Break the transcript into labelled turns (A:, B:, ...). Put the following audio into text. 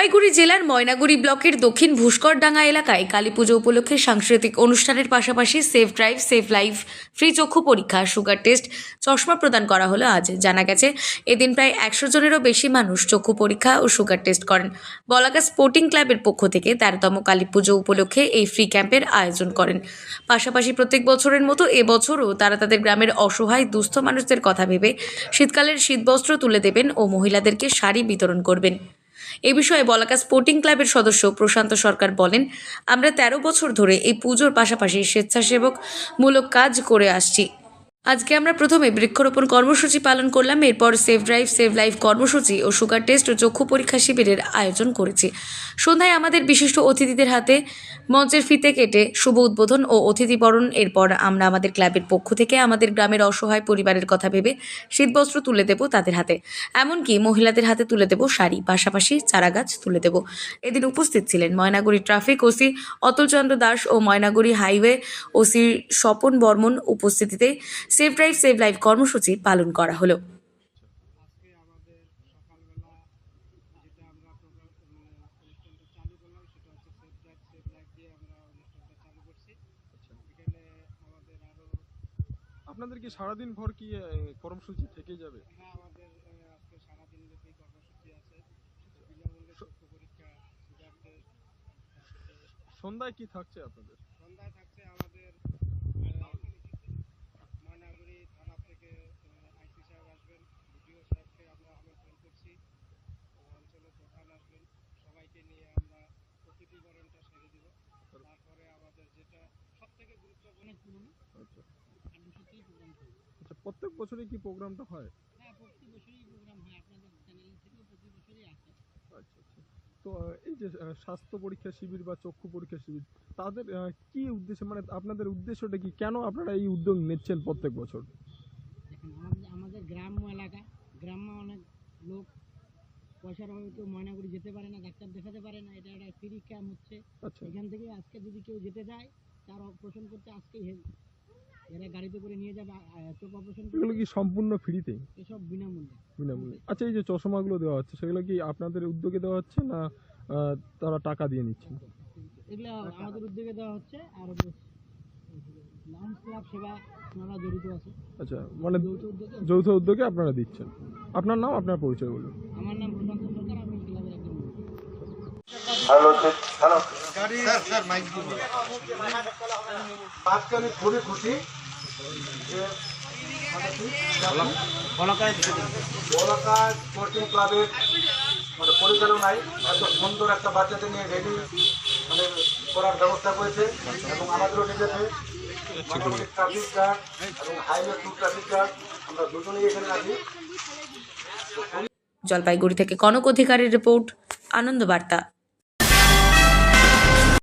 A: জলপাইগুড়ি জেলার ময়নাগুড়ি ব্লকের দক্ষিণ ভুস্করডাঙ্গা এলাকায় কালী পুজো উপলক্ষে সাংস্কৃতিক অনুষ্ঠানের পাশাপাশি safe drive safe life, free চক্ষু পরীক্ষা, সুগার টেস্ট, চশমা প্রদান করা হলো আজ। জানা গেছে, এদিন প্রায় একশো জনেরও বেশি মানুষ চক্ষু পরীক্ষা ও সুগার টেস্ট করেন। বলাকা স্পোর্টিং ক্লাবের পক্ষ থেকে তেরোতম কালী পুজো উপলক্ষে এই ফ্রি ক্যাম্পের আয়োজন করেন। পাশাপাশি প্রত্যেক বছরের মতো এবছরও তারা তাদের গ্রামের অসহায়, দুস্থ মানুষদের কথা ভেবে শীতকালের শীতবস্ত্র তুলে দেবেন ও মহিলাদেরকে শাড়ি বিতরণ করবেন। এ বিষয়ে বলাকা স্পোর্টিং ক্লাবের সদস্য প্রশান্ত সরকার বলেন, আমরা ১৩ বছর ধরে এই পুজোর পাশাপাশি স্বেচ্ছাসেবকমূলক কাজ করে আসছি। আজকে আমরা প্রথমে বৃক্ষরোপণ কর্মসূচি পালন করলাম, এরপর সেভ ড্রাইভ সেভ লাইফ কর্মসূচি ও সুগার টেস্ট ও চক্ষু পরীক্ষা শিবিরের আয়োজন করেছি। সন্ধ্যায় আমাদের বিশিষ্ট অতিথিদের হাতে মঞ্চের ফিতে কেটে শুভ উদ্বোধন ও অতিথিবরণ এরপর আমরা আমাদের ক্লাবের পক্ষ থেকে আমাদের গ্রামের অসহায় পরিবারের কথা ভেবে শীতবস্ত্র তুলে দেব তাদের হাতে। এমনকি মহিলাদের হাতে তুলে দেব শাড়ি, পাশাপাশি চারাগাছ তুলে দেব। এদিন উপস্থিত ছিলেন ময়নাগুড়ি ট্রাফিক ওসি অতুলচন্দ্র দাস ও ময়নাগুড়ি হাইওয়ে ওসি স্বপন বর্মন উপস্থিতিতে সেভ ড্রাইভ সেভ লাইফ কর্মসূচি পালন করা হলো।
B: আজকে আমাদের সকালবেলা যেটা আমরা প্রোগ্রাম অনুষ্ঠানটা চালু করলাম সেটা হচ্ছে সেফ ড্রাইভ সেফ লাইফ দিয়ে আমরা অনুষ্ঠানটা চালু করছি এখানে আমাদের আরও
C: আপনাদের কি সারাদিন ভর কি কর্মসূচি থেকে যাবে
B: হ্যাঁ
C: সন্ধ্যায় কি থাকছে আপনাদের?
B: সন্ধ্যায় থাকছে আমাদের সবাইকে নিয়ে আমরা সেরে দিব। তারপরে আমাদের যেটা সব থেকে গুরুত্বপূর্ণ
C: আচ্ছা। আচ্ছা প্রত্যেক বছরই কি প্রোগ্রামটা হয়?
B: হ্যাঁ প্রতি বছরই প্রোগ্রাম হয়। আপনাদের চ্যানেল প্রতি বছরই আসে।
C: আচ্ছা আচ্ছা। তো এই যে স্বাস্থ্য পরীক্ষা শিবির বা চক্ষু পরীক্ষা শিবির তাদের কি উদ্দেশ্য মানে আপনাদের উদ্দেশ্যটা কি? কেন আপনারা এই উদ্যোগ নিচ্ছেন প্রত্যেক বছর?
D: দেখেন আমাদের গ্রাম্য এলাকা গ্রাম্য অনেক লোক পয়সার অভাবে কেউ ময়নাগুড়ি যেতে পারে না ডাক্তার দেখাতে পারে না এটা একটা ফ্রি ক্যাম্প হচ্ছে।
C: আচ্ছা।
D: এখান থেকে আজকে যদি কেউ যেতে চায় তার অপারেশন করতে আজকেই হে- এরা গাড়িতে করে নিয়ে যাবে চোখ অপারেশন
C: এগুলো কি সম্পূর্ণ ফ্রিতে
D: এসব বিনামূল্যে।
C: বিনামূল্যে। আচ্ছা এই যে চশমাগুলো দেওয়া হচ্ছে সেগুলো কি আপনাদের উদ্যোগে দেওয়া হচ্ছে না তারা টাকা দিয়ে নিচ্ছেন
D: এগুলো আমাদের উদ্যোগে দেওয়া হচ্ছে আর লাউন্স ক্লাব সেবা ওনারা জড়িত আছে।
C: আচ্ছা মানে
D: যৌথ উদ্যোগে।
C: যৌথ উদ্যোগে আপনারা দিচ্ছেন। আপনার নাম আপনার পরিচয় বলুন
D: আমার নাম প্রশান্ত সরকার আমি ক্লাবের একজন লোক।
E: আজকে আমি খুবই খুশি যে স্পোর্টিং ক্লাবের মানে পরিচালনায় এত সুন্দর একটা বাচ্চাদের নিয়ে রেডি মানে করার ব্যবস্থা করেছে। এবং আমাদেরও নিজেছে ট্রাফিক গার্ড এবং হাইওয়ে টু ট্রাফিক গার্ড আমরা দুজনেই এখানে আছি।
A: জলপাইগুড়ি থেকে কনক অধিকারীর রিপোর্ট আনন্দ বার্তা।